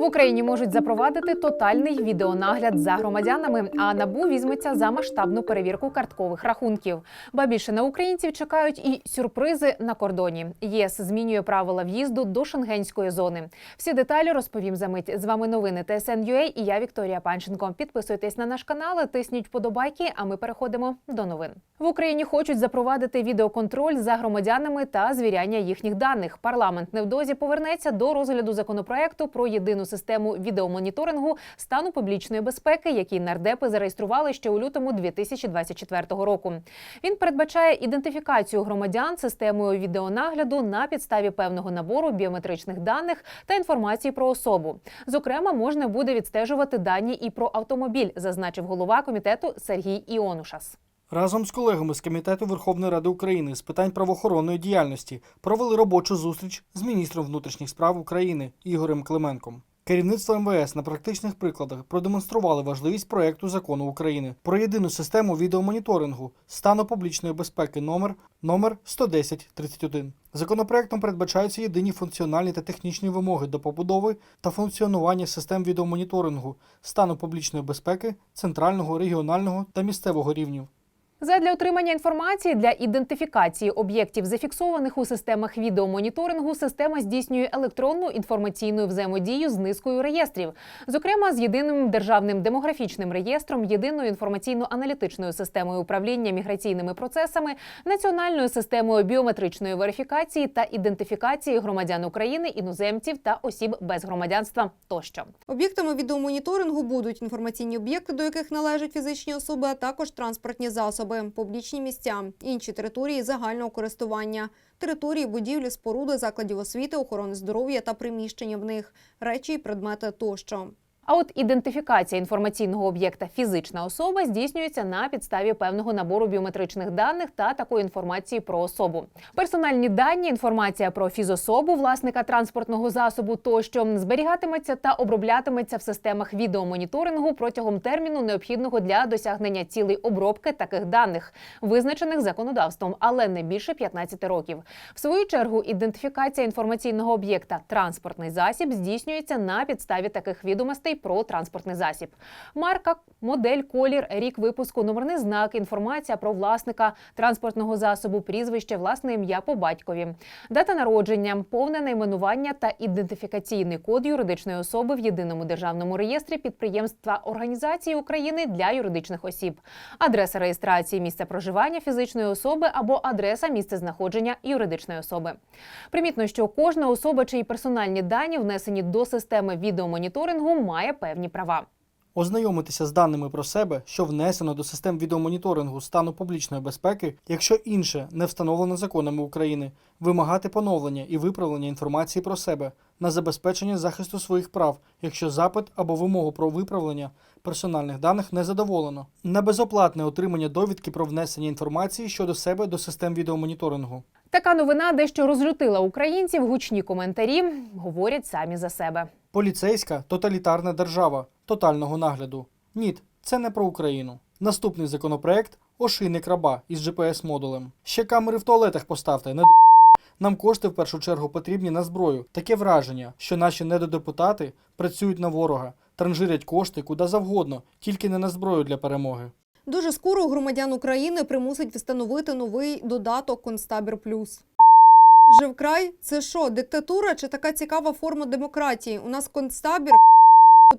В Україні можуть запровадити тотальний відеонагляд за громадянами. А набу візьметься за масштабну перевірку карткових рахунків. Ба більше на українців чекають і сюрпризи на кордоні. ЄС змінює правила в'їзду до шенгенської зони. Всі деталі розповім за мить. З вами новини ТСН.UA і я Вікторія Панченко. Підписуйтесь на наш канал, тисніть вподобайки. А ми переходимо до новин. В Україні хочуть запровадити відеоконтроль за громадянами та звіряння їхніх даних. Парламент невдовзі повернеться до розгляду законопроекту про єдину систему відеомоніторингу стану публічної безпеки, який нардепи зареєстрували ще у лютому 2024 року. Він передбачає ідентифікацію громадян системою відеонагляду на підставі певного набору біометричних даних та інформації про особу. Зокрема, можна буде відстежувати дані і про автомобіль, зазначив голова комітету Сергій Іонушас. Разом з колегами з Комітету Верховної Ради України з питань правоохоронної діяльності провели робочу зустріч з міністром внутрішніх справ України Ігорем Клименком. Керівництво МВС на практичних прикладах продемонстрували важливість проекту закону України про єдину систему відеомоніторингу стану публічної безпеки номер номер 11031. Законопроектом передбачаються єдині функціональні та технічні вимоги до побудови та функціонування систем відеомоніторингу стану публічної безпеки центрального, регіонального та місцевого рівнів. Задля отримання інформації для ідентифікації об'єктів, зафіксованих у системах відеомоніторингу, система здійснює електронну інформаційну взаємодію з низкою реєстрів, зокрема з єдиним державним демографічним реєстром, єдиною інформаційно-аналітичною системою управління міграційними процесами, національною системою біометричної верифікації та ідентифікації громадян України, іноземців та осіб без громадянства тощо. Об'єктами відеомоніторингу будуть інформаційні об'єкти, до яких належать фізичні особи, а також транспортні засоби, публічні місця, інші території загального користування, території, будівлі, споруди, закладів освіти, охорони здоров'я та приміщення в них, речі і предмети тощо. А от ідентифікація інформаційного об'єкта фізична особа здійснюється на підставі певного набору біометричних даних та такої інформації про особу. Персональні дані, інформація про фізособу, власника транспортного засобу тощо зберігатиметься та оброблятиметься в системах відеомоніторингу протягом терміну, необхідного для досягнення цілей обробки таких даних, визначених законодавством, але не більше 15 років. В свою чергу ідентифікація інформаційного об'єкта транспортний засіб здійснюється на підставі таких відомостей про транспортний засіб. Марка, модель, колір, рік випуску, номерний знак, інформація про власника транспортного засобу, прізвище, власне ім'я по батькові, дата народження, повне найменування та ідентифікаційний код юридичної особи в єдиному державному реєстрі підприємства організації України для юридичних осіб, адреса реєстрації місця проживання фізичної особи або адреса місця знаходження юридичної особи. Примітно, що кожна особа, чиї персональні дані внесені до системи відеомоніторингу, має певні права. Ознайомитися з даними про себе, що внесено до систем відеомоніторингу стану публічної безпеки, якщо інше не встановлено законами України, вимагати поновлення і виправлення інформації про себе на забезпечення захисту своїх прав, якщо запит або вимогу про виправлення персональних даних не задоволено, на безоплатне отримання довідки про внесення інформації щодо себе до систем відеомоніторингу. Така новина дещо розлютила українців. Гучні коментарі говорять самі за себе. Поліцейська тоталітарна держава тотального нагляду. Ні, це не про Україну. Наступний законопроект ошийник раба із GPS-модулем. Ще камери в туалетах поставте, не до нам кошти в першу чергу потрібні на зброю. Таке враження, що наші недодепутати працюють на ворога, транжирять кошти куди завгодно, тільки не на зброю для перемоги. Дуже скоро громадян України примусить встановити новий додаток Констабір Плюс. Вже вкрай це що, диктатура чи така цікава форма демократії? У нас концтабір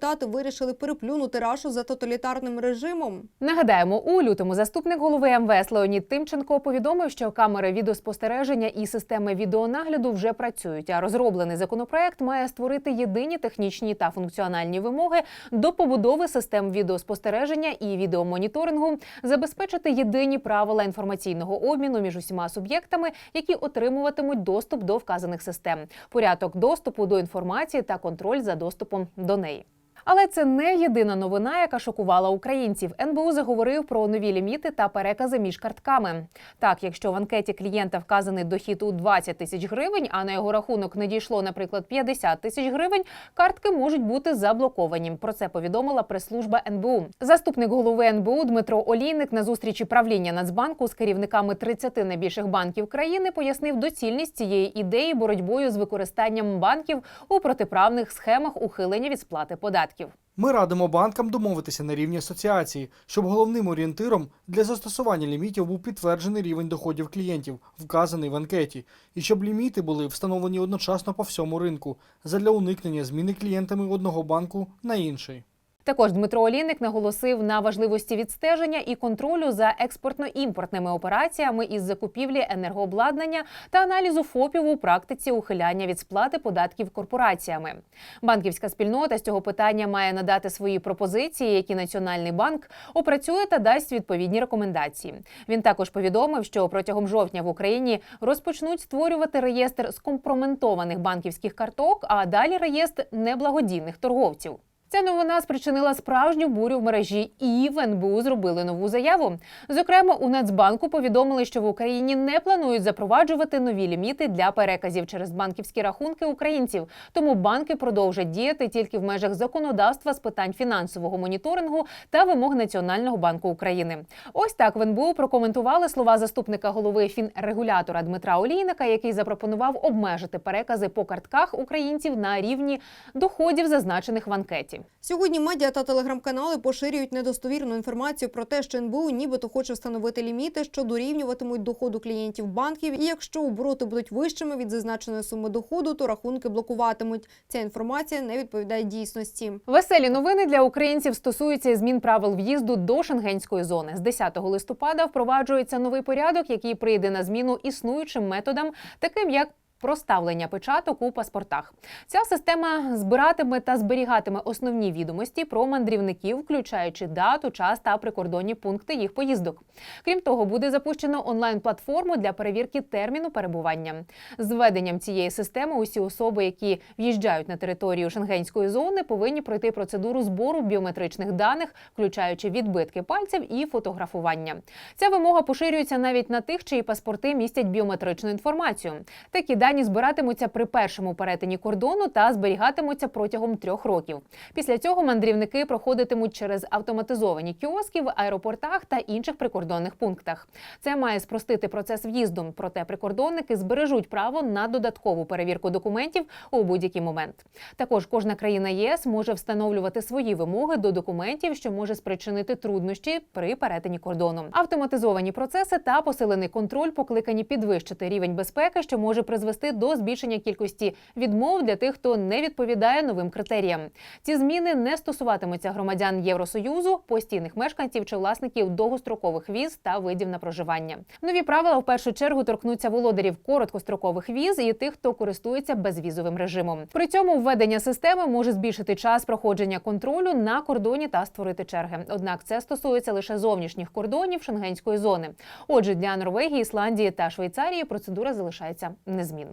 депутати вирішили переплюнути рашу за тоталітарним режимом. Нагадаємо, у лютому заступник голови МВС Леонід Тимченко повідомив, що камери відеоспостереження і системи відеонагляду вже працюють. А розроблений законопроект має створити єдині технічні та функціональні вимоги до побудови систем відеоспостереження і відеомоніторингу, забезпечити єдині правила інформаційного обміну між усіма суб'єктами, які отримуватимуть доступ до вказаних систем, порядок доступу до інформації та контроль за доступом до неї. Але це не єдина новина, яка шокувала українців. НБУ заговорив про нові ліміти та перекази між картками. Так, якщо в анкеті клієнта вказаний дохід у 20 тисяч гривень, а на його рахунок не дійшло, наприклад, 50 тисяч гривень, картки можуть бути заблоковані. Про це повідомила прес-служба НБУ. Заступник голови НБУ Дмитро Олійник на зустрічі правління Нацбанку з керівниками 30 найбільших банків країни пояснив доцільність цієї ідеї боротьбою з використанням банків у протиправних схемах ухилення від сплати податків. Ми радимо банкам домовитися на рівні асоціації, щоб головним орієнтиром для застосування лімітів був підтверджений рівень доходів клієнтів, вказаний в анкеті, і щоб ліміти були встановлені одночасно по всьому ринку задля уникнення зміни клієнтами одного банку на інший. Також Дмитро Олійник наголосив на важливості відстеження і контролю за експортно-імпортними операціями із закупівлі енергообладнання та аналізу ФОПів у практиці ухиляння від сплати податків корпораціями. Банківська спільнота з цього питання має надати свої пропозиції, які Національний банк опрацює та дасть відповідні рекомендації. Він також повідомив, що протягом жовтня в Україні розпочнуть створювати реєстр скомпроментованих банківських карток, а далі реєстр неблагодійних торговців. Ця новина спричинила справжню бурю в мережі, і в НБУ зробили нову заяву. Зокрема, у Нацбанку повідомили, що в Україні не планують запроваджувати нові ліміти для переказів через банківські рахунки українців. Тому банки продовжать діяти тільки в межах законодавства з питань фінансового моніторингу та вимог Національного банку України. Ось так в НБУ прокоментували слова заступника голови фінрегулятора Дмитра Олійника, який запропонував обмежити перекази по картках українців на рівні доходів, зазначених в анкеті. Сьогодні медіа та телеграм-канали поширюють недостовірну інформацію про те, що НБУ нібито хоче встановити ліміти, що дорівнюватимуть доходу клієнтів банків. І якщо обороти будуть вищими від зазначеної суми доходу, то рахунки блокуватимуть. Ця інформація не відповідає дійсності. Веселі новини для українців стосуються змін правил в'їзду до шенгенської зони. З 10 листопада впроваджується новий порядок, який прийде на зміну існуючим методам, таким як Проставлення печаток у паспортах. Ця система збиратиме та зберігатиме основні відомості про мандрівників, включаючи дату, час та прикордонні пункти їх поїздок. Крім того, буде запущено онлайн-платформу для перевірки терміну перебування. З введенням цієї системи усі особи, які в'їжджають на територію шенгенської зони, повинні пройти процедуру збору біометричних даних, включаючи відбитки пальців і фотографування. Ця вимога поширюється навіть на тих, чиї паспорти містять біометричну інформацію. Такі дані збиратимуться при першому перетині кордону та зберігатимуться протягом трьох років. Після цього мандрівники проходитимуть через автоматизовані кіоски в аеропортах та інших прикордонних пунктах. Це має спростити процес в'їзду. Проте прикордонники збережуть право на додаткову перевірку документів у будь-який момент. Також кожна країна ЄС може встановлювати свої вимоги до документів, що може спричинити труднощі при перетині кордону. Автоматизовані процеси та посилений контроль покликані підвищити рівень безпеки, що може призвести до збільшення кількості відмов для тих, хто не відповідає новим критеріям. Ці зміни не стосуватимуться громадян Євросоюзу, постійних мешканців чи власників довгострокових віз та видів на проживання. Нові правила в першу чергу торкнуться володарів короткострокових віз і тих, хто користується безвізовим режимом. При цьому введення системи може збільшити час проходження контролю на кордоні та створити черги. Однак це стосується лише зовнішніх кордонів шенгенської зони. Отже, для Норвегії, Ісландії та Швейцарії процедура залишається незмінною.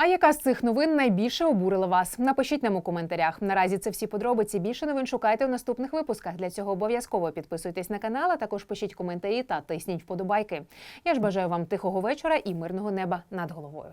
А яка з цих новин найбільше обурила вас? Напишіть нам у коментарях. Наразі це всі подробиці. Більше новин шукайте в наступних випусках. Для цього обов'язково підписуйтесь на канал, а також пишіть коментарі та тисніть вподобайки. Я ж бажаю вам тихого вечора і мирного неба над головою.